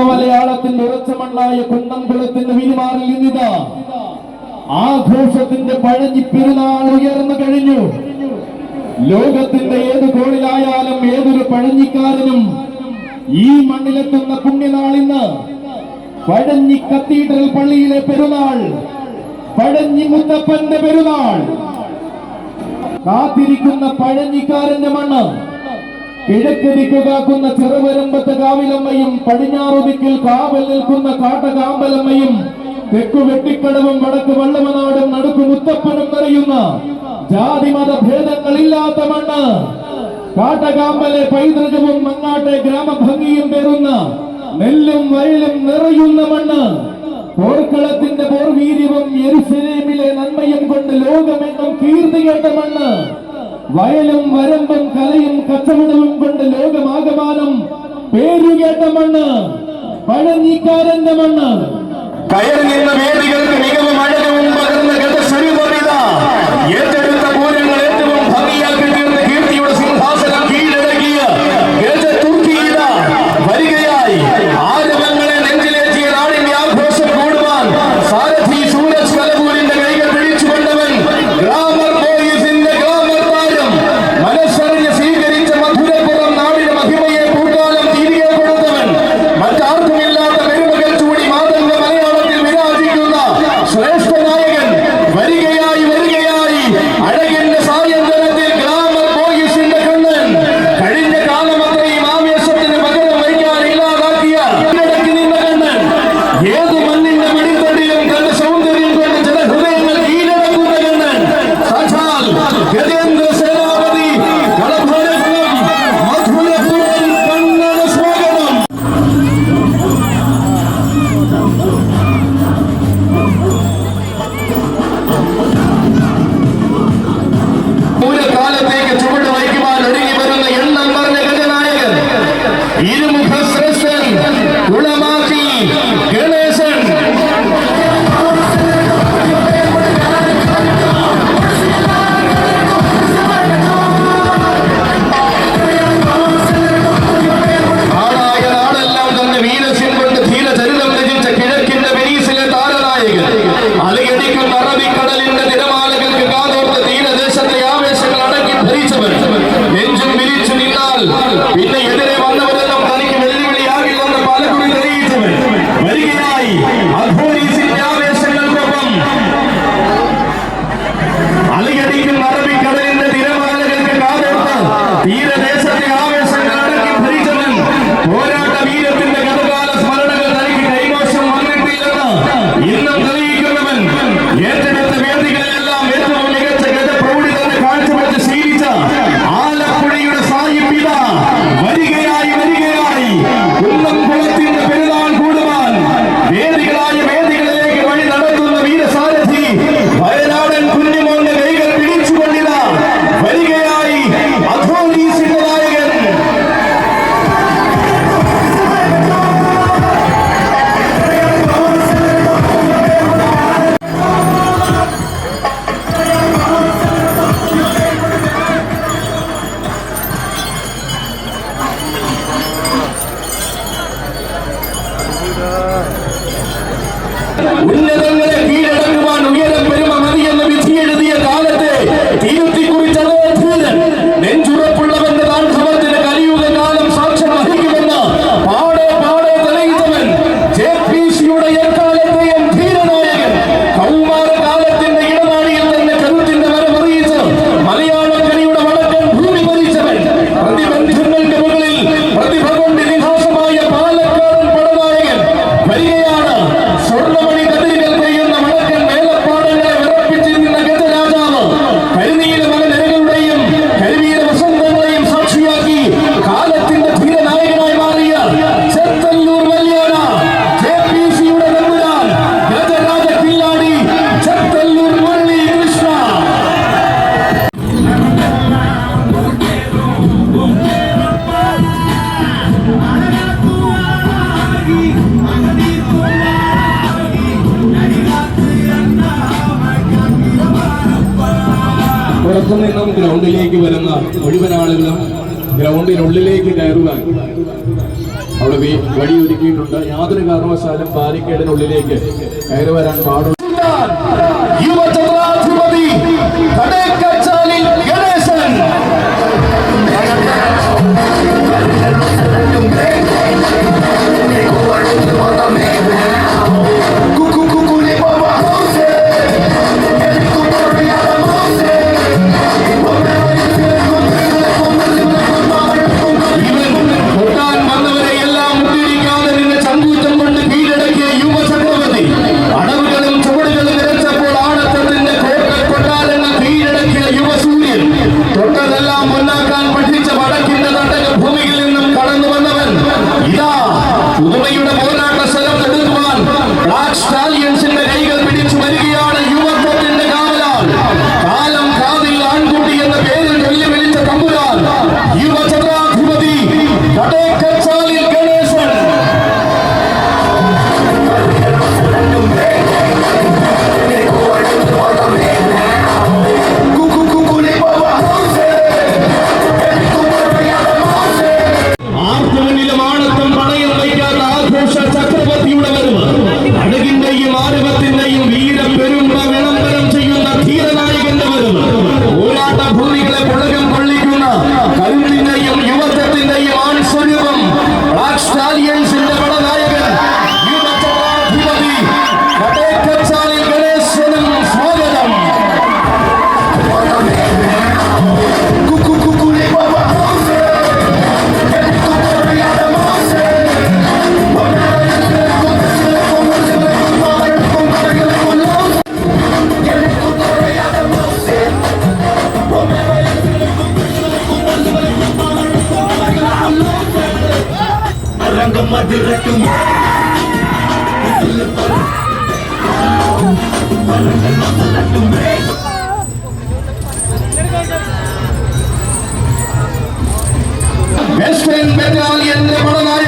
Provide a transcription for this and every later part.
മലയാളത്തിന്റെ ഉറച്ച മണ്ണായ കുന്നംകുളത്തിന്റെ വിരിമാറിൽ നിന്നിതാ. ആഘോഷത്തിന്റെ പഴഞ്ഞി പെരുന്നാൾ ഉയർന്നു കഴിഞ്ഞു. ലോകത്തിന്റെ ഏത് കോണിലായാലും ഏതൊരു പഴഞ്ഞിക്കാരനും ഈ മണ്ണിലെത്തുന്ന പുണ്യനാളിന്ന് പഴഞ്ഞി കത്തീഡ്രൽ പള്ളിയിലെ പെരുന്നാൾ പഴഞ്ഞി മുത്തപ്പന്റെ പെരുന്നാൾ. കാത്തിരിക്കുന്ന പഴഞ്ഞിക്കാരന്റെ മണ്ണ് കിഴക്ക് കാക്കുന്ന ചെറുവരമ്പത്ത് കാവിലമ്മയും പടിഞ്ഞാറുദിക്കിൽ കാവൽ നിൽക്കുന്ന കാട്ടകാമ്പലമ്മയും തെക്കു വെട്ടിക്കടവും വടക്ക് വള്ളവനാടും നടുക്ക് മുത്തപ്പനും നിറയുന്ന ജാതിമത ഭേദങ്ങളില്ലാത്ത മണ്ണ്. കാട്ടകാമ്പലെ പൈതൃകവും മങ്ങാട്ടെ ഗ്രാമഭംഗിയും പേറുന്ന നെല്ലും വയലും നിറയുന്ന മണ്ണ്. പോർക്കളത്തിന്റെ പോർവീര്യവും എരിശിലേമിലെ നന്മയും കൊണ്ട് ലോകമെങ്ങും കീർത്തി കേട്ട മണ്ണ്. വയലും വരമ്പും കലയും കച്ചവടവും കൊണ്ട് ലോകമാകമാനം പേരുകേട്ട മണ്ണ് പഴനീക്കാരന്റെ മണ്ണ്. കയറി നിന്ന വേദികൾക്ക് മികവ് മഴ പിന്നെ എതിരെ വന്നവരെല്ലാം തനിക്ക് വെല്ലുവിളിയാകില്ലെന്ന് പലകുറി തെളിയിച്ചവൻ വരികയായി അഘോരീസിന്റെ ആവേശങ്ങൾക്കൊപ്പം. അലയടിക്കുന്ന അറബിക്കടലിന്റെ തിരമാലകൾക്ക് കാതോർത്ത് തീരദേശത്തെ ആവേശങ്ങൾ അടക്കി ഭരിച്ചവൻ പോരാ കാരണവശാലും ബാരിക്കേഡിനുള്ളിലേക്ക് കയറി വരാൻ പാടുള്ളൂ. வெஸ்டர்ன் பெட்டால் என்ற படநாள்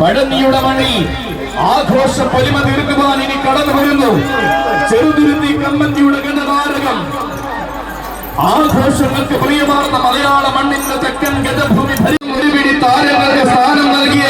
പഴനിയുടെ വഴി ആഘോഷ പരിമ തീർക്കുവാൻ ഇനി കടന്നു വരുന്നു. ചെറുതിരുത്തി കമ്മറ്റിയുടെ ഗണതാരകം ആഘോഷങ്ങൾക്ക് പ്രിയമാർന്ന മലയാള മണ്ണിന്റെ തെക്കൻ ഗജഭൂമി ഒരു പിടി താരങ്ങൾക്ക് സ്ഥാനം നൽകിയ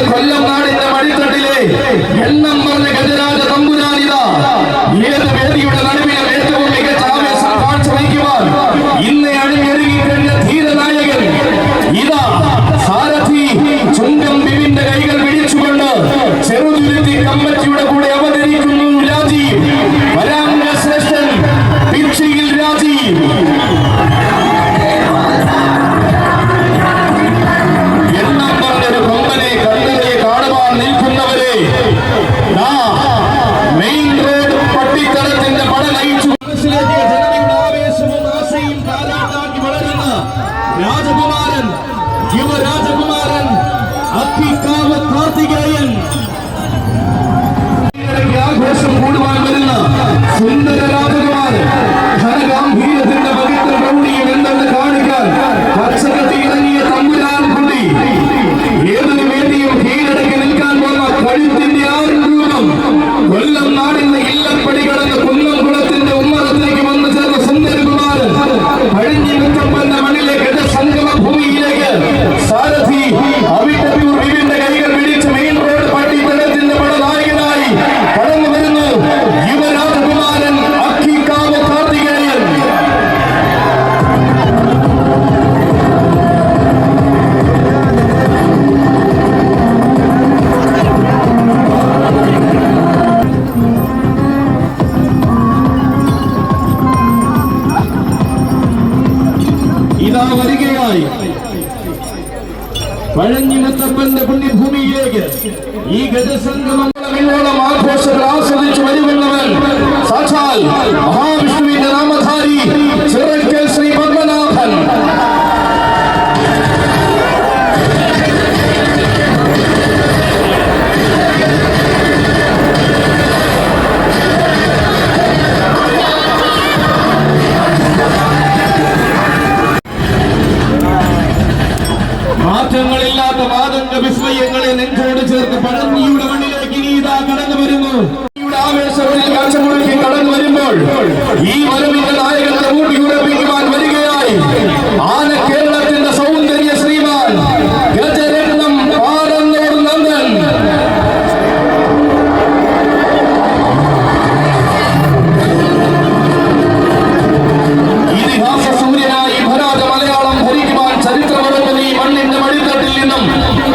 ആഘോഷങ്ങൾ ആസ്വദിച്ചു വരുമെന്നവൻ സാക്ഷാൽ ഈ വരുന്ന നായകന്റെ കൂട്ടി ഉറപ്പിക്കുവാൻ വരികയായി. ആന കേരളത്തിന്റെ സൗന്ദര്യ ശ്രീമാൻ ഗജരത്നം പാടന്നൂർ നന്ദൻ. ഇതിഹാസ സൂര്യനായി ഭരാത മലയാളം ഭരിക്കുവാൻ ചരിത്രമുറങ്ങുന്ന ഈ മണ്ണിന്റെ മടിത്തട്ടിൽ നിന്നും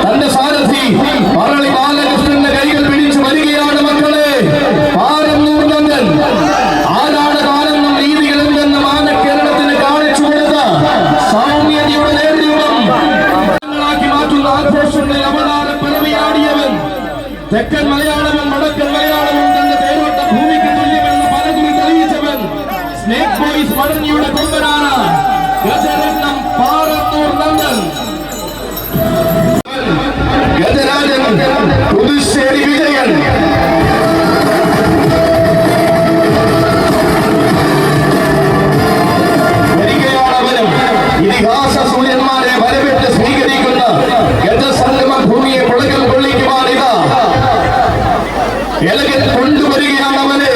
തന്റെ സാരഥി പറളി ബാലകൻ புதுச்சேரி விஜயன் ഇതിഹാസ സൂര്യന്മാരെ വരവേറ്റ് സ്വീകരിക്കുന്ന ഗജസംഗമ ഭൂമിയെ മുളകൾ കൊള്ളിക്കുവാൻ ഇതാ എലകൻ കൊണ്ടുവരികയാണ് അവനെ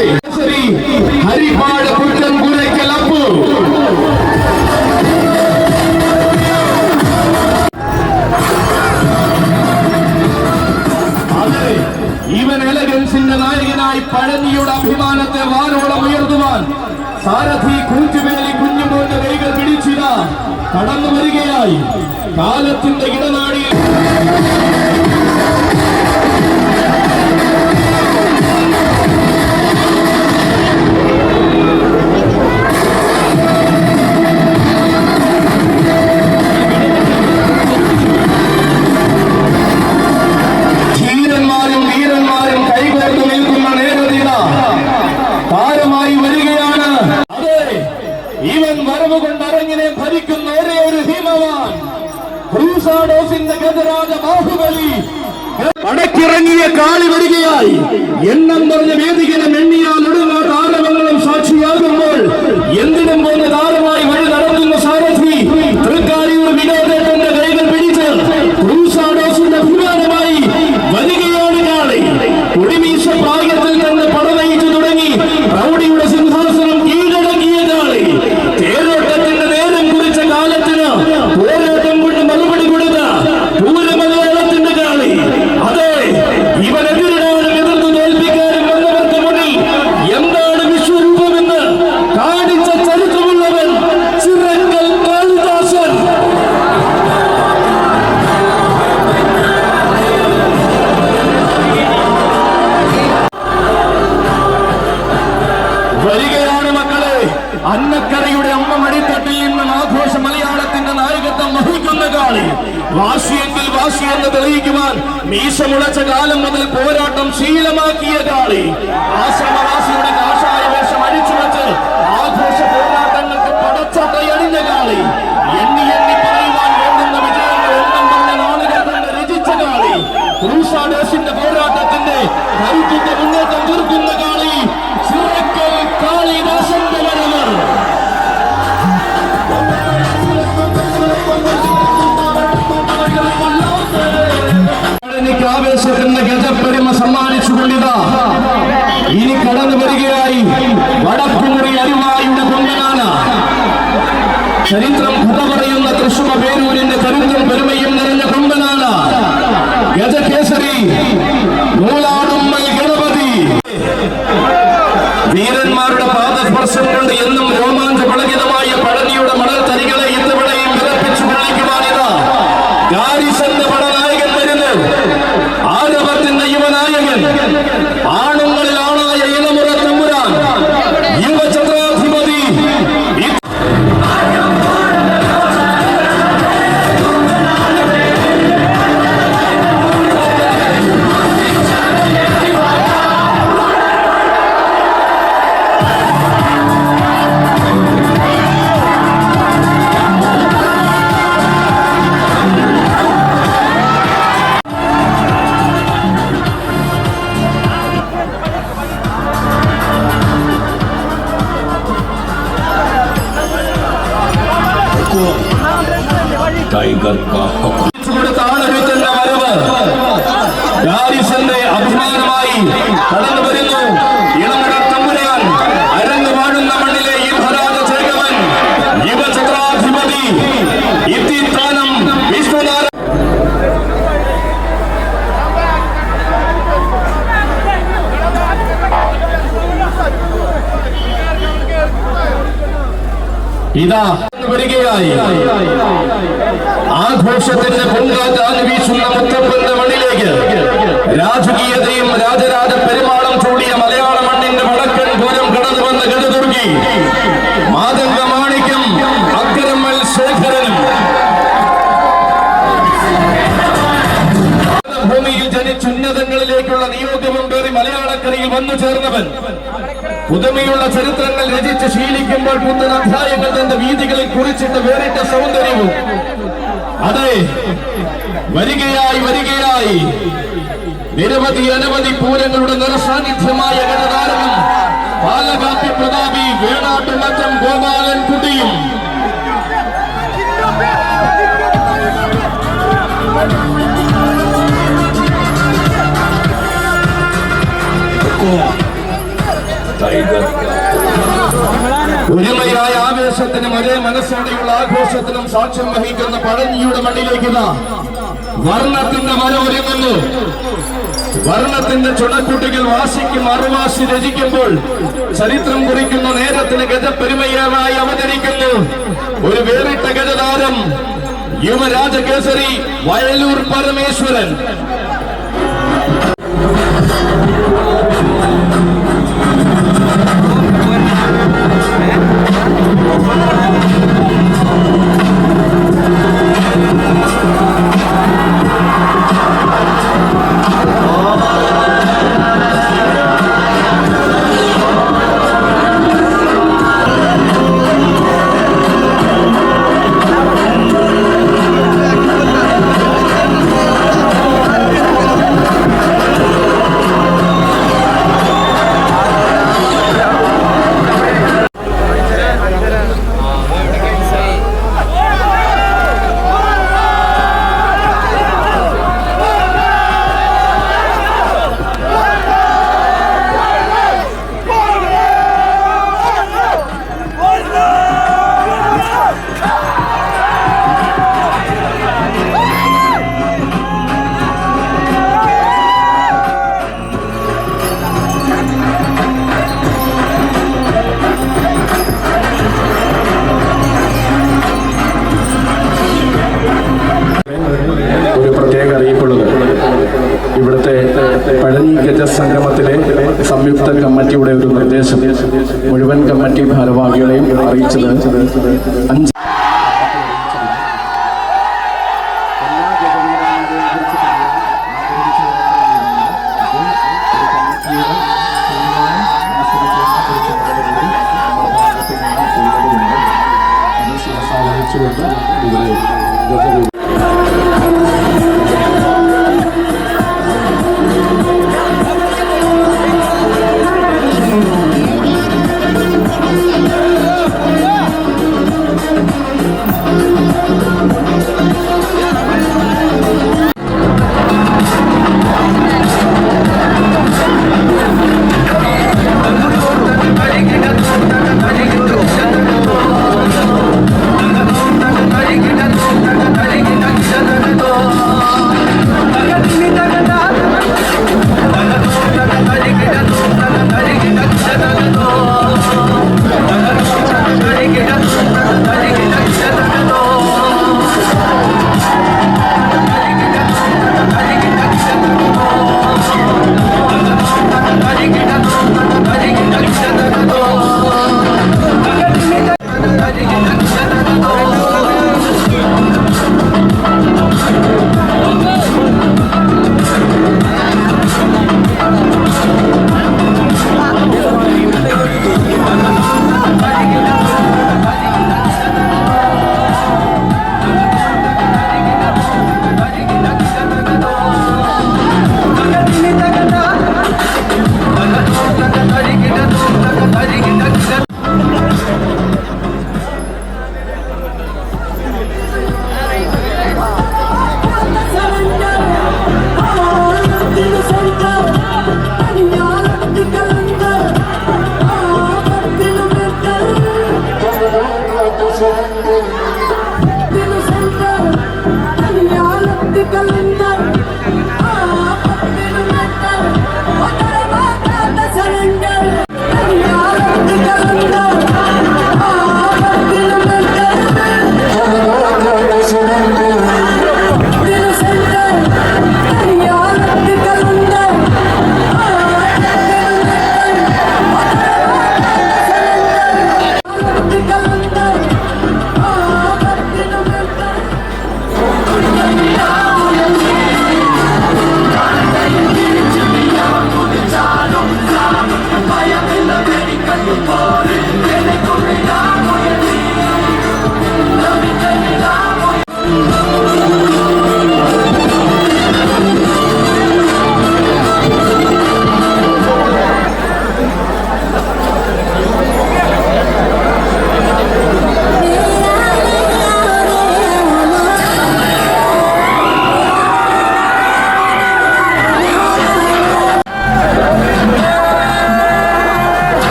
ഹരിപാട് കാലത്തിന്റെ ഇടനാഴിയിൽ വലിയ കാളി വരികയായി. എണ്ണം പറഞ്ഞ വേദികനെ മെണ്ണിയാൽ നെടുങ്ങോട്ട് ആരവങ്ങളും സാക്ഷിയാകുമ്പോൾ എന്തിനും പോകുന്ന വാശിയെങ്കിൽ വാശി എന്ന് തെളിയിക്കുവാൻ മീശ മുളച്ച കാലം മുതൽ പോരാട്ടം ശീലമാക്കിയ കാളി. ആശ്രമവാസ പദ്ധതി ഇനി കടന്നു വരികയായി വടക്കുമുറി അരിവായുടെ കൊണ്ടനാണ് ചരിത്രം കഥ പറയുന്ന തൃശുഭ പേരൂരിന്റെ ചരിത്രം പെരുമയും നിറഞ്ഞ കൊമ്പനാണ് ഗജകേസരി നൂലാടുമ്മയ ഗാരിസന്റെ അഭിമാനമായി കടന്നു വരുന്നു. ഇളമട തമ്പുരാൻ അരങ്ങ് വാഴുന്ന മണ്ണിലെ യുവരാജ ചേകവൻ യുവചക്രാധിപതി ഇത്തിത്താനം വിഷ്ണുനാരായണ ഇതാ വരികയായി. ആഘോഷത്തിന്റെ പൊങ്കാറ്റാൻ വീശുന്ന മുത്തപ്പന്റെ മണ്ണിലേക്ക്. രാജകീയതയും രാജരാജ പെരുമാളം ചൂടിയ മലയാള മണ്ണിന്റെ വടക്കൻ പൂരം കടന്നു വന്ന് ഗജദുർഗി മാതംഗ മാണിക്യം അക്കരമ്മൽ ശേഖരനും. ഭൂമിയിൽ ജനിച്ചുന്നതങ്ങളിലേക്കുള്ള നിയോഗവും പേറി മലയാളക്കരയിൽ വന്നു ചേർന്നവൻ. പുതുമയുള്ള ചരിത്രങ്ങൾ രചിച്ച് ശീലിക്കുമ്പോൾ പുത്തൻ അധ്യായങ്ങൾ തന്റെ വീതികളിൽ കുറിച്ചിട്ട് വേറിട്ട സൗന്ദര്യവും അതെ. വരികയായി വരികയായി. നിരവധി അനവധി പൂരങ്ങളുടെ നിറസാന്നിധ്യമായ ഗണതാരകം പാലകാപ്പി പ്രതാപി വേണാട്ടുമറ്റം ഗോപാലൻ കുട്ടിയും. ഒരുമയായ ആവേശത്തിനും ഒരേ മനസ്സോടെയുള്ള ആഘോഷത്തിനും സാക്ഷ്യം വഹിക്കുന്ന പഴഞ്ഞിയുടെ മണ്ണിലേക്ക് വർണത്തിന്റെ ഒരുങ്ങുന്നു വർണത്തിന്റെ ചുണക്കുട്ടികൾ വാശിക്കും മറുവാശി രചിക്കുമ്പോൾ ചരിത്രം കുറിക്കുന്ന നേരത്തിന് ഗജപ്പെരുമയായി അവതരിക്കുന്നു. ഒരു വേറിട്ട ഗജതാരം യുവരാജകേസരി വയലൂർ പരമേശ്വരൻ. Amen. ഒരു പ്രത്യേക അറിയിപ്പുള്ളത്. ഇവിടുത്തെ പഴനി ഗജ സംഗമത്തിലെ സംയുക്ത കമ്മിറ്റിയുടെ ഒരു നിർദ്ദേശം മുഴുവൻ കമ്മിറ്റി ഭാരവാഹികളെയും അറിയിച്ചത് അഞ്ച്